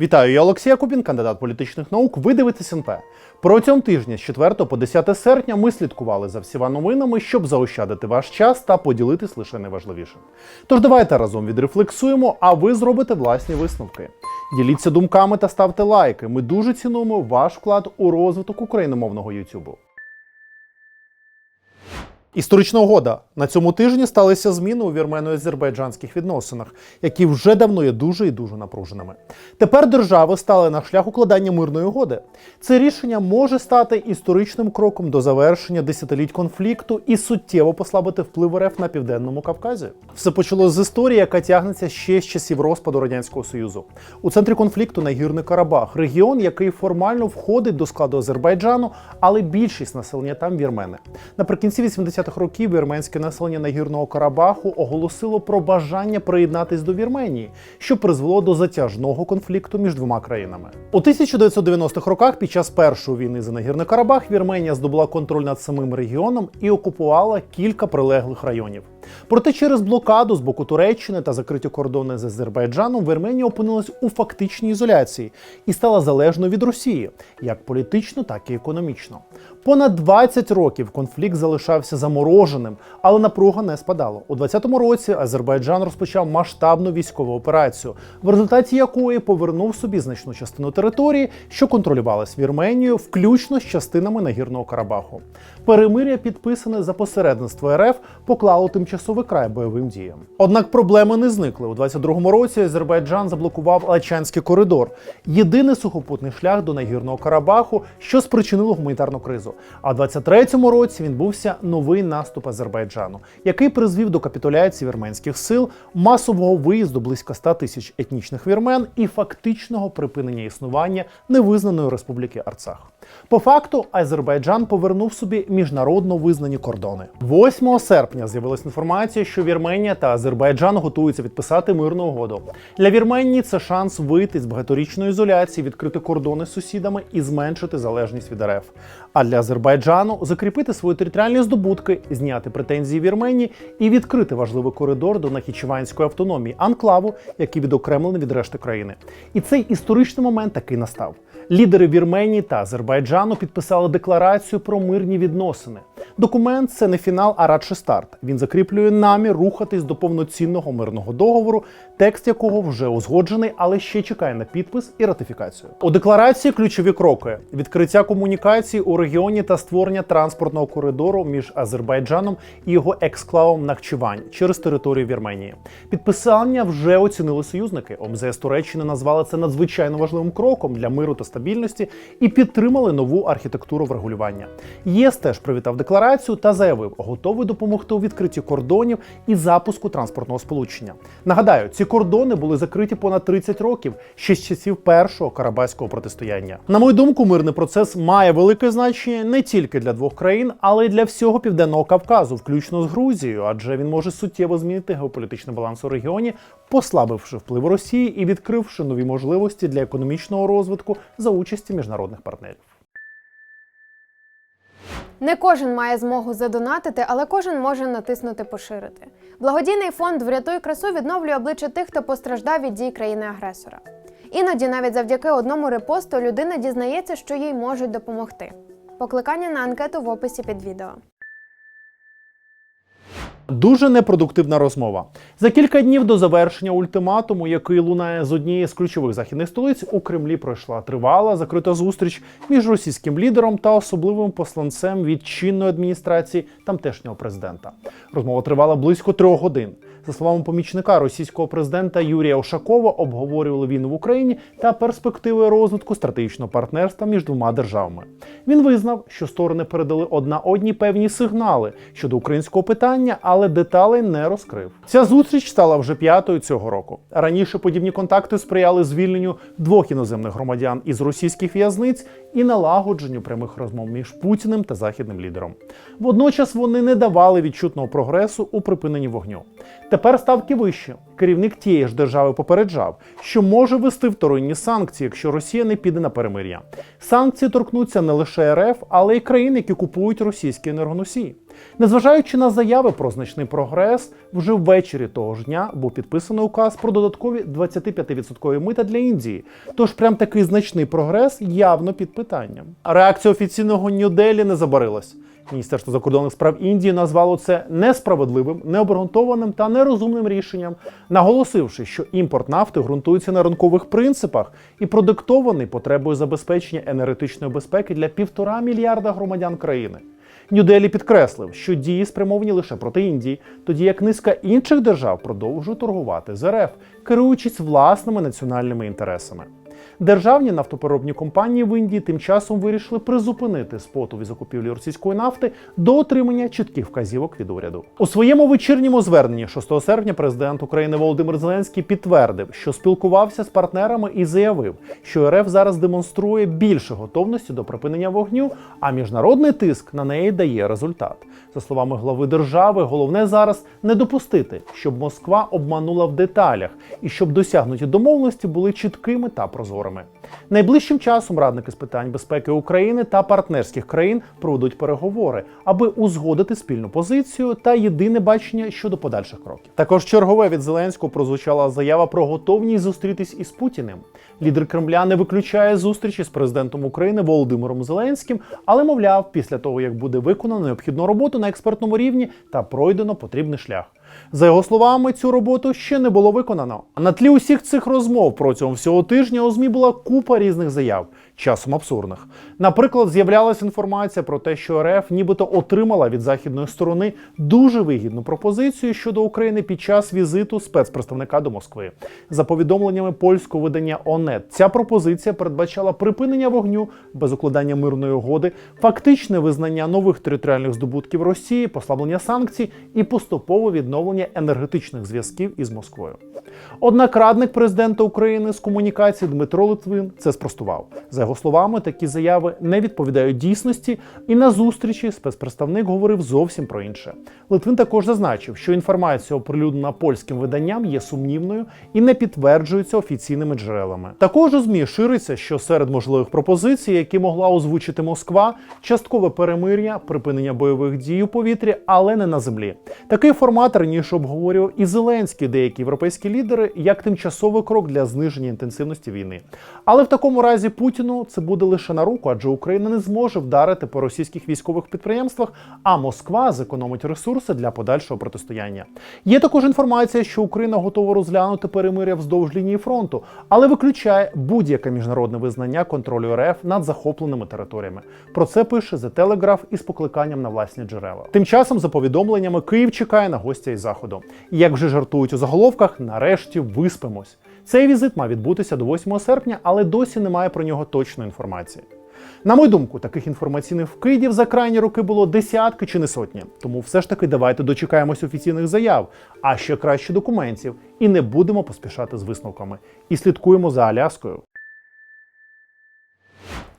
Вітаю, я Олексій Кубін, кандидат політичних наук. Ви дивитесь НП. Протягом тижня з 4 по 10 серпня ми слідкували за всіма новинами, щоб заощадити ваш час та поділитись лише найважливішим. Тож давайте разом відрефлексуємо, а ви зробите власні висновки. Діліться думками та ставте лайки. Ми дуже цінуємо ваш вклад у розвиток україномовного Ютубу. Історична угода на цьому тижні сталися зміни у вірмено-азербайджанських відносинах, які вже давно є дуже і дуже напруженими. Тепер держави стали на шлях укладання мирної угоди. Це рішення може стати історичним кроком до завершення десятиліть конфлікту і суттєво послабити вплив РФ на південному Кавказі. Все почалося з історії, яка тягнеться ще з часів розпаду радянського союзу. У центрі конфлікту Нагірний Карабах, регіон, який формально входить до складу Азербайджану, але більшість населення там вірмени. Наприкінці 80-х років вірменське населення Нагірного Карабаху оголосило про бажання приєднатись до Вірменії, що призвело до затяжного конфлікту між двома країнами. У 1990-х роках, під час першої війни за Нагірний Карабах, Вірменія здобула контроль над самим регіоном і окупувала кілька прилеглих районів. Проте через блокаду з боку Туреччини та закриті кордони з Азербайджаном Вірменія опинилась у фактичній ізоляції і стала залежною від Росії, як політично, так і економічно. Понад 20 років конфлікт залишався замороженим, але напруга не спадала. У 2020 році Азербайджан розпочав масштабну військову операцію, в результаті якої повернув собі значну частину території, що контролювалась Вірменією, включно з частинами Нагірного Карабаху. Перемир'я, підписане за посередництво РФ, поклало тимчасовий край бойовим діям. Однак проблеми не зникли. У 22-му році Азербайджан заблокував Алачанський коридор, єдиний сухопутний шлях до Нагірного Карабаху, що спричинило гуманітарну кризу. А в 23-му році відбувся новий наступ Азербайджану, який призвів до капітуляції вірменських сил, масового виїзду близько 100 тисяч етнічних вірмен і фактичного припинення існування невизнаної республіки Арцах. По факту, Азербайджан повернув собі міжнародно визнані кордони. 8 серпня з'явилася інформація, що Вірменія та Азербайджан готуються підписати мирну угоду. Для Вірменії це шанс вийти з багаторічної ізоляції, відкрити кордони з сусідами і зменшити залежність від РФ. А для Азербайджану закріпити свої територіальні здобутки, зняти претензії Вірменії і відкрити важливий коридор до Нахічеванської автономії, анклаву, який відокремлений від решти країни. І цей історичний момент таки настав. Лідери Вірменії та Азербайджану підписали декларацію про мирні відносини. Документ це не фінал, а радше старт. Він закріплює намір рухатись до повноцінного мирного договору, текст якого вже узгоджений, але ще чекає на підпис і ратифікацію. У декларації ключові кроки: відкриття комунікацій у регіоні та створення транспортного коридору між Азербайджаном і його ексклавом Нахчивань через територію Вірменії. Підписання вже оцінили союзники. ОМЗС Туреччини назвали це надзвичайно важливим кроком для миру та стабільності і підтримали нову архітектуру врегулювання. ЄС теж привітав декларацію та заявив, готовий допомогти у відкритті кордонів і запуску транспортного сполучення. Нагадаю, ці кордони були закриті понад 30 років ще з часів першого карабаського протистояння. На мою думку, мирний процес має велике значення не тільки для двох країн, але й для всього південного Кавказу, включно з Грузією, адже він може суттєво змінити геополітичний баланс у регіоні, послабивши вплив Росії і відкривши нові можливості для економічного розвитку за участі міжнародних партнерів. Не кожен має змогу задонатити, але кожен може натиснути поширити. Благодійний фонд Врятуй красу відновлює обличчя тих, хто постраждав від дій країни-агресора. Іноді навіть завдяки одному репосту людина дізнається, що їй можуть допомогти. Покликання на анкету в описі під відео. Дуже непродуктивна розмова. За кілька днів до завершення ультиматуму, який лунає з однієї з ключових західних столиць, у Кремлі пройшла тривала закрита зустріч між російським лідером та особливим посланцем від чинної адміністрації тамтешнього президента. Розмова тривала близько трьох годин. За словами помічника російського президента Юрія Ошакова, обговорювали війну в Україні та перспективи розвитку стратегічного партнерства між двома державами. Він визнав, що сторони передали одна одній певні сигнали щодо українського питання, але деталей не розкрив. Ця зустріч стала вже п'ятою цього року. Раніше подібні контакти сприяли звільненню двох іноземних громадян із російських в'язниць і налагодженню прямих розмов між Путіним та західним лідером. Водночас вони не давали відчутного прогресу у припиненні вогню. Тепер ставки вищі. Керівник тієї ж держави попереджав, що може вести вторинні санкції, якщо Росія не піде на перемир'я. Санкції торкнуться не лише РФ, але й країн, які купують російські енергоносії. Незважаючи на заяви про значний прогрес, вже ввечері того ж дня був підписаний указ про додаткові 25% мита для Індії. Тож прям такий значний прогрес явно під питанням. Реакція офіційного Нью-Делі не забарилась. Міністерство закордонних справ Індії назвало це несправедливим, необґрунтованим та нерозумним рішенням, наголосивши, що імпорт нафти ґрунтується на ринкових принципах і продиктований потребою забезпечення енергетичної безпеки для півтора мільярда громадян країни. Нью-Делі підкреслив, що дії спрямовані лише проти Індії, тоді як низка інших держав продовжує торгувати з РФ, керуючись власними національними інтересами. Державні нафтопереробні компанії в Індії тим часом вирішили призупинити спотові закупівлі російської нафти до отримання чітких вказівок від уряду. У своєму вечірньому зверненні 6 серпня президент України Володимир Зеленський підтвердив, що спілкувався з партнерами і заявив, що РФ зараз демонструє більше готовності до припинення вогню, а міжнародний тиск на неї дає результат. За словами глави держави, головне зараз не допустити, щоб Москва обманула в деталях і щоб досягнуті домовленості були чіткими та прозорими. Найближчим часом радники з питань безпеки України та партнерських країн проведуть переговори, аби узгодити спільну позицію та єдине бачення щодо подальших кроків. Також чергове від Зеленського прозвучала заява про готовність зустрітись із Путіним. Лідер Кремля не виключає зустрічі з президентом України Володимиром Зеленським, але мовляв, після того як буде виконано необхідну роботу на експертному рівні та пройдено потрібний шлях. За його словами, цю роботу ще не було виконано. А на тлі усіх цих розмов протягом всього тижня у ЗМІ була купа різних заяв, часом абсурдних. Наприклад, з'являлася інформація про те, що РФ нібито отримала від західної сторони дуже вигідну пропозицію щодо України під час візиту спецпредставника до Москви. За повідомленнями польського видання ОНЕТ, ця пропозиція передбачала припинення вогню без укладання мирної угоди, фактичне визнання нових територіальних здобутків Росії, послаблення санкцій і поступове відновлення енергетичних зв'язків із Москвою. Однак радник президента України з комунікації Дмитро Литвин це спростував. За його словами, такі заяви не відповідають дійсності, і на зустрічі спецпредставник говорив зовсім про інше. Литвин також зазначив, що інформація, оприлюднена польським виданням, є сумнівною і не підтверджується офіційними джерелами. Також у змі шириться, що серед можливих пропозицій, які могла озвучити Москва, часткове перемир'я, припинення бойових дій у повітрі, але не на землі. Такий формат раніше обговорював і Зеленський, деякі європейські лідери, як тимчасовий крок для зниження інтенсивності війни. Але в такому разі Путіну це буде лише на руку, адже Україна не зможе вдарити по російських військових підприємствах, а Москва зекономить ресурси для подальшого протистояння. Є також інформація, що Україна готова розглянути перемиря вздовж лінії фронту, але виключає будь-яке міжнародне визнання контролю РФ над захопленими територіями. Про це пише The Telegraph із покликанням на власні джерела. Тим часом, за повідомленнями, Київ чекає на гостя із заходу. Як вже жартують у заголовках, нарешті виспимось. Цей візит мав відбутися до 8 серпня, але досі немає про нього точної інформації. На мою думку, таких інформаційних вкидів за крайні роки було десятки чи не сотні. Тому все ж таки давайте дочекаємось офіційних заяв, а ще краще документів, і не будемо поспішати з висновками. І слідкуємо за Аляскою.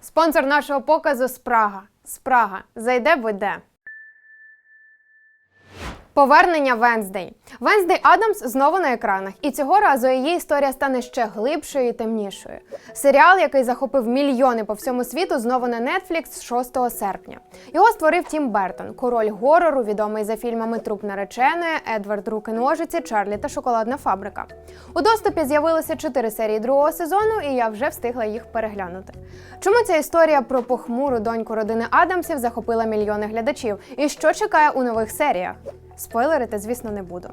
Спонсор нашого показу Спрага. Спрага. Зайде вийде. Повернення Венздей. Венздей Адамс знову на екранах, і цього разу її історія стане ще глибшою і темнішою. Серіал, який захопив мільйони по всьому світу, знову на Netflix 6 серпня. Його створив Тім Бертон, король горору, відомий за фільмами Труп нареченої, Едвард Руки ножиці, Чарлі та Шоколадна фабрика. У доступі з'явилося чотири серії другого сезону, і я вже встигла їх переглянути. Чому ця історія про похмуру доньку родини Адамсів захопила мільйони глядачів? І що чекає у нових серіях? Спойлерити, звісно, не буду.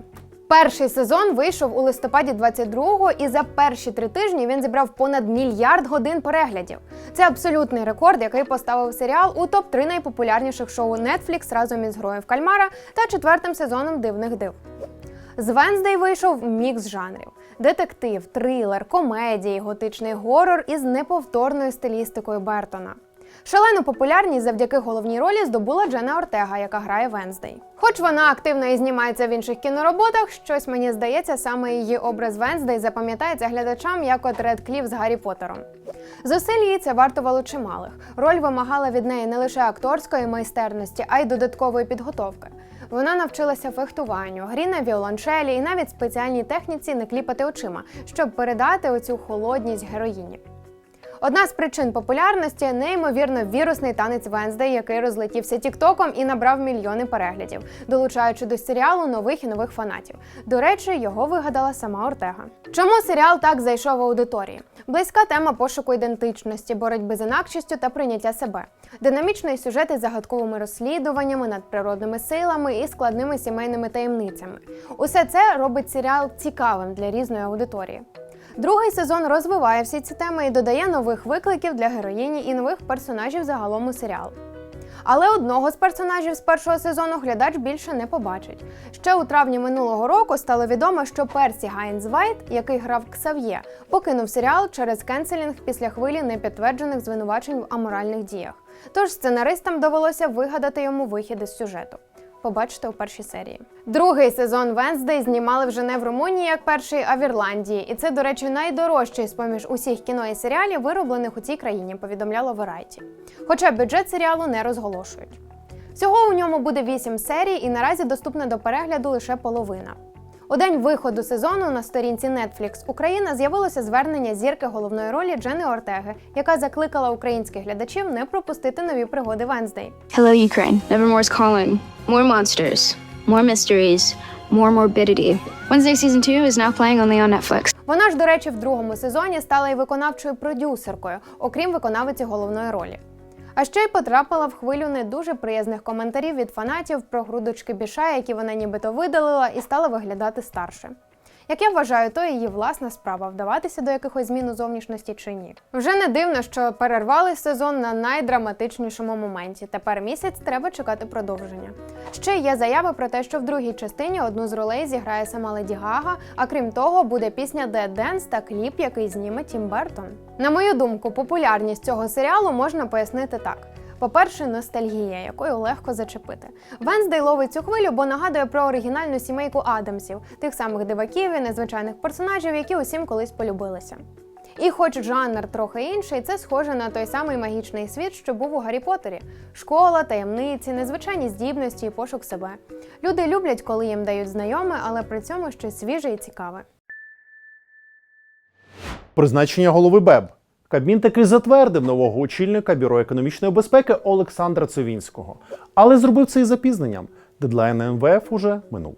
Перший сезон вийшов у листопаді 22-го, і за перші три тижні він зібрав понад мільярд годин переглядів. Це абсолютний рекорд, який поставив серіал у топ 3 найпопулярніших шоу Netflix разом із грою в Кальмара та четвертим сезоном Дивних див. З Венздей вийшов мікс жанрів: детектив, трилер, комедії, готичний горор із неповторною стилістикою Бертона. Шалену популярність завдяки головній ролі здобула Джена Ортега, яка грає Венздей. Хоч вона активно і знімається в інших кінороботах, щось мені здається, саме її образ Венздей запам'ятається глядачам як от Ред Кліф з Гаррі Поттером. Зусиль їй це вартувало чималих. Роль вимагала від неї не лише акторської майстерності, а й додаткової підготовки. Вона навчилася фехтуванню, грі на віолончелі і навіть спеціальній техніці не кліпати очима, щоб передати оцю холодність героїні. Одна з причин популярності неймовірно вірусний танець Венздей, який розлетівся тіктоком і набрав мільйони переглядів, долучаючи до серіалу нових і нових фанатів. До речі, його вигадала сама Ортега. Чому серіал так зайшов в аудиторії? Близька тема пошуку ідентичності, боротьби з інакшістю та прийняття себе. Динамічний сюжет із загадковими розслідуваннями, надприродними силами і складними сімейними таємницями. Усе це робить серіал цікавим для різної аудиторії. Другий сезон розвиває всі ці теми і додає нових викликів для героїні і нових персонажів загалом у серіал. Але одного з персонажів з першого сезону глядач більше не побачить. Ще у травні минулого року стало відомо, що Персі Гайнс Вайт, який грав Ксав'є, покинув серіал через кенселінг після хвилі непідтверджених звинувачень в аморальних діях. Тож сценаристам довелося вигадати йому вихід із сюжету. Побачите у першій серії. Другий сезон Венздей знімали вже не в Румунії, як перший, а в Ірландії. І це, до речі, найдорожчий з поміж усіх кіно і серіалів, вироблених у цій країні, повідомляло Variety. Хоча бюджет серіалу не розголошують. Всього у ньому буде 8 серій, і наразі доступна до перегляду лише половина. У день виходу сезону на сторінці Netflix Україна з'явилося звернення зірки головної ролі Джени Ортеги, яка закликала українських глядачів не пропустити нові пригоди Венздей. Hello, Ukraine. Nevermore's calling. More monsters, more mysteries, more morbidity. Wednesday season two is now playing only on Netflix. Вона ж, до речі, в другому сезоні стала і виконавчою продюсеркою, окрім виконавиці головної ролі. А ще й потрапила в хвилю не дуже приязних коментарів від фанатів про грудочки біша, які вона нібито видалила і стала виглядати старше. Як я вважаю, то її власна справа вдаватися до якихось змін у зовнішності чи ні. Вже не дивно, що перервали сезон на найдраматичнішому моменті. Тепер місяць треба чекати продовження. Ще є заяви про те, що в другій частині одну з ролей зіграє сама Леді Гага, а крім того, буде пісня Dead Dance та кліп, який зніме Тім Бертон. На мою думку, популярність цього серіалу можна пояснити так. По-перше, ностальгія, якою легко зачепити. Венздей ловить цю хвилю, бо нагадує про оригінальну сімейку Адамсів, тих самих диваків і незвичайних персонажів, які усім колись полюбилися. І хоч жанр трохи інший, це схоже на той самий магічний світ, що був у Гаррі Поттері. Школа, таємниці, незвичайні здібності і пошук себе. Люди люблять, коли їм дають знайоме, але при цьому щось свіже і цікаве. Призначення голови БЕБ. Кабмін таки затвердив нового очільника Бюро економічної безпеки Олександра Цивінського, але зробив це із запізненням. Дедлайн МВФ уже минув.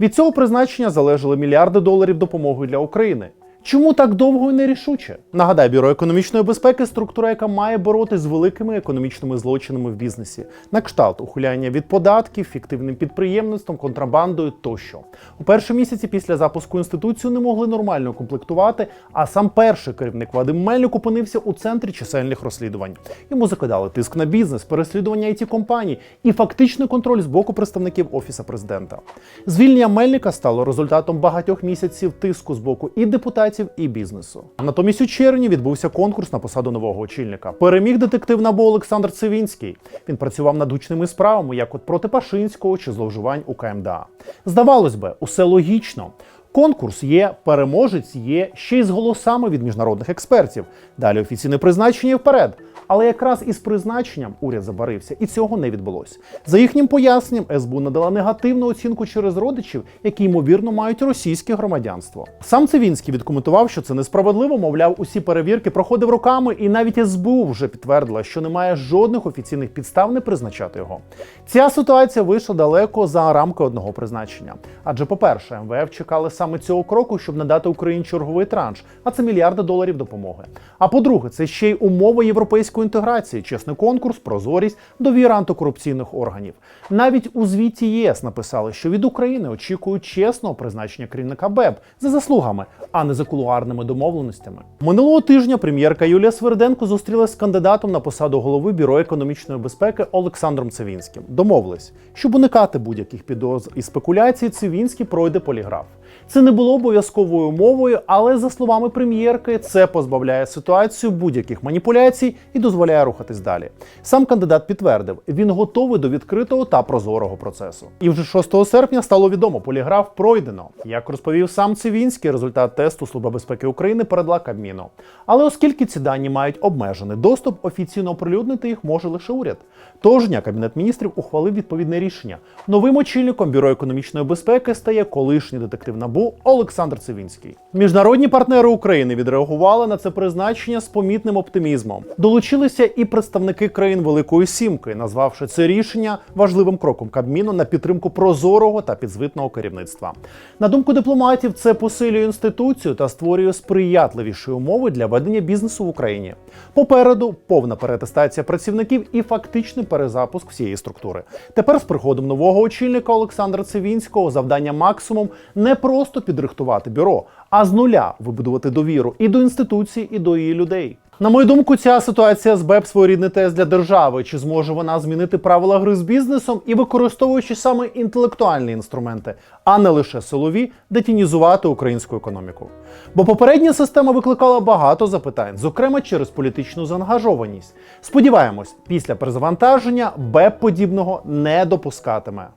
Від цього призначення залежали мільярди доларів допомоги для України. Чому так довго і нерішуче? Нагадаю, бюро економічної безпеки структура, яка має боротися з великими економічними злочинами в бізнесі, на кшталт ухиляння від податків, фіктивним підприємництвом, контрабандою тощо. У перші місяці після запуску інституцію не могли нормально комплектувати. А сам перший керівник Вадим Мельник опинився у центрі чисельних розслідувань. Йому закидали тиск на бізнес, переслідування it компаній і фактичний контроль з боку представників офіса президента. Звільнення Мельника стало результатом багатьох місяців тиску з боку і депутатів, і бізнесу. Натомість у червні відбувся конкурс на посаду нового очільника. Переміг детектив НАБУ Олександр Цивінський. Він працював над учними справами, як от проти Пашинського чи зловживань у КМДА. Здавалось би, усе логічно. Конкурс є, переможець є ще й з голосами від міжнародних експертів. Далі офіційне призначення вперед. Але якраз із призначенням уряд забарився, і цього не відбулось. За їхнім поясненням, СБУ надала негативну оцінку через родичів, які ймовірно мають російське громадянство. Сам Цивінський відкоментував, що це несправедливо, мовляв, усі перевірки проходив роками, і навіть СБУ вже підтвердила, що немає жодних офіційних підстав не призначати його. Ця ситуація вийшла далеко за рамки одного призначення. Адже, по-перше, МВФ чекали саме цього кроку, щоб надати Україні черговий транш, а це мільярди доларів допомоги. А по-друге, це ще й умова європейської інтеграції, чесний конкурс, прозорість, довіра антикорупційних органів. Навіть у звіті ЄС написали, що від України очікують чесного призначення керівника БЕБ за заслугами, а не за кулуарними домовленостями. Минулого тижня прем'єрка Юлія Сверденко зустрілася з кандидатом на посаду голови бюро економічної безпеки Олександром Цивінським. Домовились, щоб уникати будь-яких підозр і спекуляцій, Цивінський пройде поліграф. Це не було обов'язковою умовою, але за словами прем'єрки, це позбавляє ситуацію будь-яких маніпуляцій і дозволяє рухатись далі. Сам кандидат підтвердив, він готовий до відкритого та прозорого процесу. І вже 6 серпня стало відомо, поліграф пройдено. Як розповів сам Цивінський, результат тесту Служба безпеки України передала Кабміну. Але оскільки ці дані мають обмежений доступ, офіційно оприлюднити їх може лише уряд. Того ж дня Кабінет міністрів ухвалив відповідне рішення. Новим очільником бюро економічної безпеки стає колишній детектив НАБУ Олександр Цивінський. Міжнародні партнери України відреагували на це призначення з помітним оптимізмом. Долучилися і представники країн Великої Сімки, назвавши це рішення важливим кроком Кабміну на підтримку прозорого та підзвитного керівництва. На думку дипломатів, це посилює інституцію та створює сприятливіші умови для ведення бізнесу в Україні. Попереду повна перетестація працівників і фактичний перезапуск всієї структури. Тепер з приходом нового очільника Олександра Цивінського завдання максимум не просто підрихтувати бюро, а з нуля вибудувати довіру і до інституції, і до її людей. На мою думку, ця ситуація з БЕП своєрідний тест для держави. Чи зможе вона змінити правила гри з бізнесом і використовуючи саме інтелектуальні інструменти, а не лише силові, детінізувати українську економіку? Бо попередня система викликала багато запитань, зокрема через політичну заангажованість. Сподіваємось, після перезавантаження БЕП подібного не допускатиме.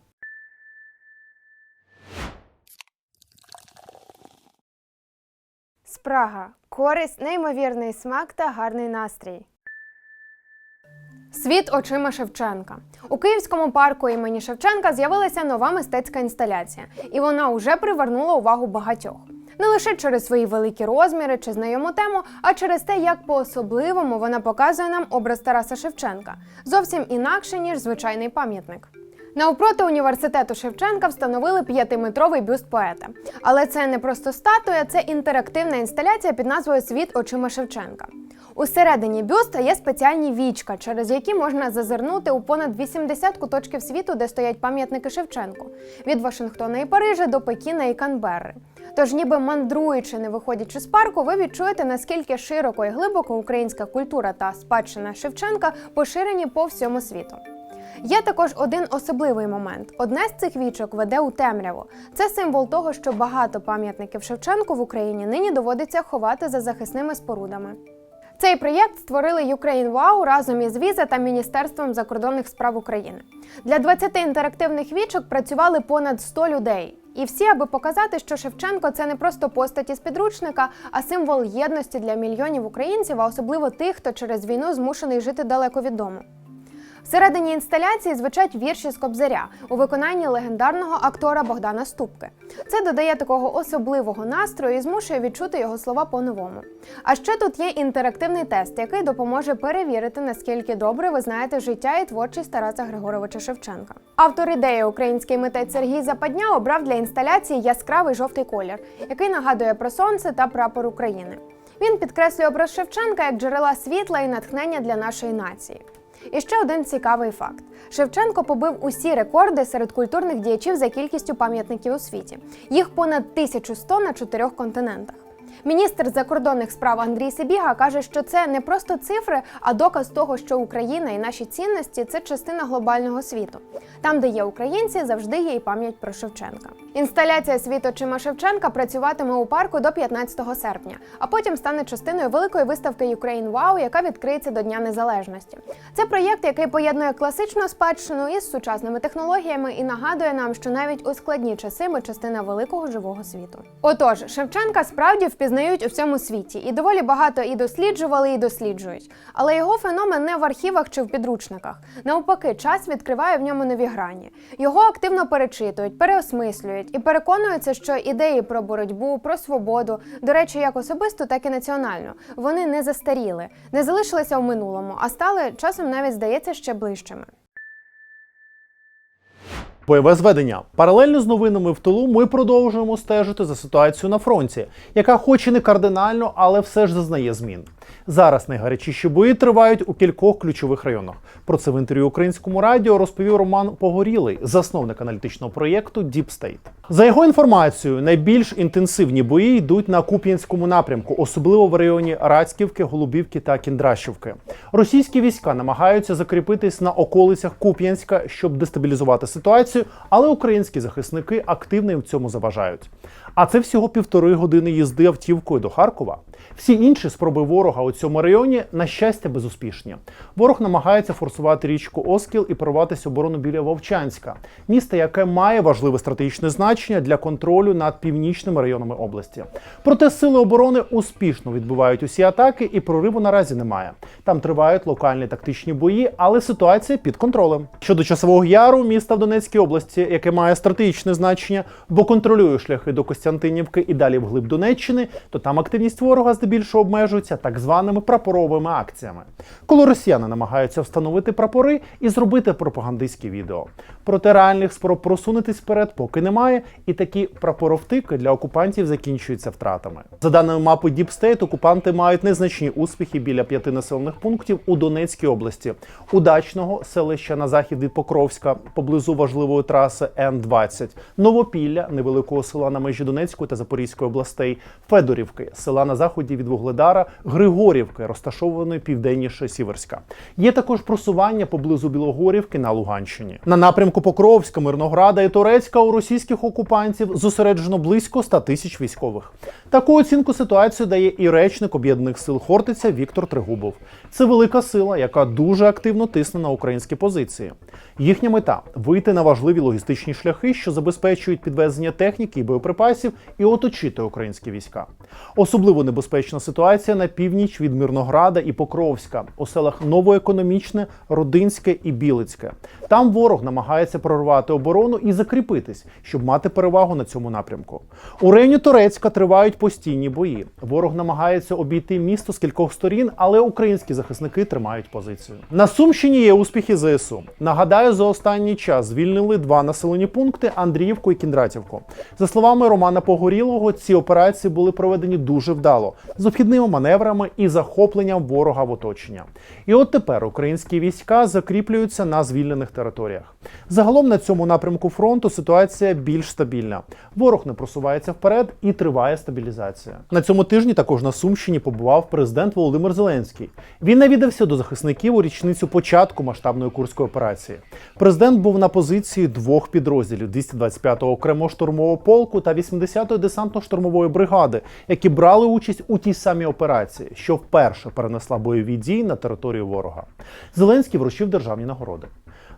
Спрага, користь, неймовірний смак та гарний настрій. Світ очима Шевченка. У Київському парку імені Шевченка з'явилася нова мистецька інсталяція, і вона уже привернула увагу багатьох. Не лише через свої великі розміри чи знайому тему, а через те, як по-особливому вона показує нам образ Тараса Шевченка, зовсім інакше, ніж звичайний пам'ятник. Навпроти університету Шевченка встановили п'ятиметровий бюст поета. Але це не просто статуя, це інтерактивна інсталяція під назвою Світ очима Шевченка. Усередині бюста є спеціальні вічка, через які можна зазирнути у понад 80 куточків світу, де стоять пам'ятники Шевченку від Вашингтона і Парижа до Пекіна і Канберри. Тож, ніби мандруючи, не виходячи з парку, ви відчуєте, наскільки широко і глибоко українська культура та спадщина Шевченка поширені по всьому світу. Є також один особливий момент. Одне з цих вічок веде у темряву. Це символ того, що багато пам'ятників Шевченку в Україні нині доводиться ховати за захисними спорудами. Цей проєкт створили Ukraine Wow разом із Віза та Міністерством закордонних справ України. Для 20 інтерактивних вічок працювали понад 100 людей. І всі, аби показати, що Шевченко це не просто постать із підручника, а символ єдності для мільйонів українців, а особливо тих, хто через війну змушений жити далеко від дому. Всередині інсталяції звучать вірші з Кобзаря у виконанні легендарного актора Богдана Ступки. Це додає такого особливого настрою і змушує відчути його слова по-новому. А ще тут є інтерактивний тест, який допоможе перевірити, наскільки добре ви знаєте життя і творчість Тараса Григоровича Шевченка. Автор ідеї, український митець Сергій Западня, обрав для інсталяції яскравий жовтий колір, який нагадує про сонце та прапор України. Він підкреслює образ Шевченка як джерела світла і натхнення для нашої нації. І ще один цікавий факт: Шевченко побив усі рекорди серед культурних діячів за кількістю пам'ятників у світі. Їх понад 1100 на чотирьох континентах. Міністр закордонних справ Андрій Сибіга каже, що це не просто цифри, а доказ того, що Україна і наші цінності це частина глобального світу. Там, де є українці, завжди є і пам'ять про Шевченка. Інсталяція «Світ очима Шевченка працюватиме у парку до 15 серпня, а потім стане частиною великої виставки Ukraine Wow, яка відкриється до Дня Незалежності. Це проєкт, який поєднує класичну спадщину із сучасними технологіями і нагадує нам, що навіть у складні часи ми частина великого живого світу. Отож, Шевченка справді впізнають у всьому світі, і доволі багато і досліджували, і досліджують. Але його феномен не в архівах чи в підручниках. Навпаки, час відкриває в ньому нові грані. Його активно перечитують, переосмислюють і переконуються, що ідеї про боротьбу, про свободу, до речі, як особисту, так і національну, вони не застаріли, не залишилися в минулому, а стали часом навіть здається ще ближчими. Бойове зведення. Паралельно з новинами в тилу ми продовжуємо стежити за ситуацією на фронті, яка хоч і не кардинально, але все ж зазнає змін. Зараз найгарячіші бої тривають у кількох ключових районах. Про це в інтерв'ю українському радіо розповів Роман Погорілий, засновник аналітичного проєкту Deep State. За його інформацією, найбільш інтенсивні бої йдуть на Куп'янському напрямку, особливо в районі Рацьківки, Голубівки та Кіндрашівки. Російські війська намагаються закріпитись на околицях Куп'янська, щоб дестабілізувати ситуацію, але українські захисники активно їм в цьому заважають. А це всього півтори години їзди автівкою до Харкова. Всі інші спроби ворога у цьому районі, на щастя, безуспішні. Ворог намагається форсувати річку Оскіл і прорватися оборону біля Вовчанська, міста, яке має важливе стратегічне значення для контролю над північними районами області. Проте сили оборони успішно відбивають усі атаки, і прориву наразі немає. Там тривають локальні тактичні бої, але ситуація під контролем. Щодо часового яру, міста в Донецькій області, яке має стратегічне значення, бо контролює шляхи до Костянтинівки і далі вглиб Донеччини, то там активність ворога здебільшого обмежується так званими прапоровими акціями, коли росіяни намагаються встановити прапори і зробити пропагандистські відео. Проте реальних спроб просунутись вперед поки немає, і такі прапоровтики для окупантів закінчуються втратами. За даними мапи State, окупанти мають незначні успіхи біля п'яти населених пунктів у Донецькій області, удачного селища на захід від Покровська, поблизу важливої траси Н-20, Новопілля, невеликого села на межі Донецької та Запорізької областей, Федорівки, села на заході від Вугледара, Григорівки, розташованої південніше Сіверська. Є також просування поблизу Білогорівки на Луганщині. На напрямку Покровська, Мирнограда і Турецька у російських окупантів зосереджено близько 100 тисяч військових. Таку оцінку ситуації дає і речник об'єднаних сил Хортиця Віктор Тригубов. Це велика сила, яка дуже активно тисне на українські позиції. Їхня мета вийти на важливі логістичні шляхи, що забезпечують підвезення техніки і боєприпасів, і оточити українські війська. Особливо небезпечна ситуація на північ від Мирнограда і Покровська у селах Новоекономічне, Родинське і Білицьке. Там ворог намагається прорвати оборону і закріпитись, щоб мати перевагу на цьому напрямку. У районі Турецька тривають постійні бої. Ворог намагається обійти місто з кількох сторін, але українські захисники тримають позицію. На Сумщині є успіхи ЗСУ. Нагадаю, за останній час звільнили два населені пункти Андріївку і Кіндратівку. За словами Романа Погорілого, ці операції були проведені дуже вдало з обхідними маневрами і захопленням ворога в оточення. І от тепер українські війська закріплюються на звільнених територіях. Загалом на цьому напрямку фронту ситуація більш стабільна. Ворог не просувається вперед і триває стабілізація. На цьому тижні також на Сумщині побував президент Володимир Зеленський. Він навідався до захисників у річницю початку масштабної курської операції. Президент був на позиції двох підрозділів 225-го окремого штурмового полку та 80-ї десантно-штурмової бригади, які брали участь у тій самій операції, що вперше перенесла бойові дії на територію ворога. Зеленський вручив державні нагороди.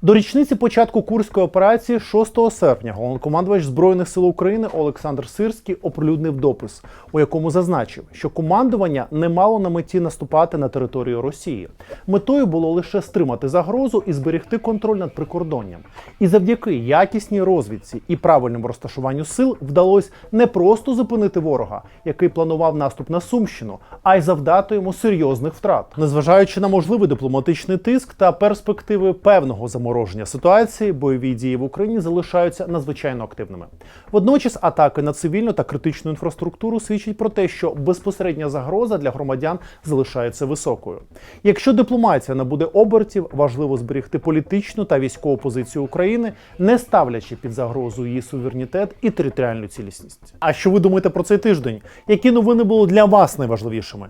До річниці початку курської операції 6 серпня головнокомандувач збройних сил України Олександр Сирський оприлюднив допис, у якому зазначив, що командування не мало на меті наступати на територію Росії. Метою було лише стримати загрозу і зберегти контроль над прикордонням. І завдяки якісній розвідці і правильному розташуванню сил вдалося не просто зупинити ворога, який планував наступ на Сумщину, а й завдати йому серйозних втрат, незважаючи на можливий дипломатичний тиск та перспективи певного замороження ситуації, бойові дії в Україні залишаються надзвичайно активними. Водночас атаки на цивільну та критичну інфраструктуру свідчать про те, що безпосередня загроза для громадян залишається високою. Якщо дипломатія набуде обертів, важливо зберегти політичну та військову позицію України, не ставлячи під загрозу її суверенітет і територіальну цілісність. А що ви думаєте про цей тиждень? Які новини були для вас найважливішими?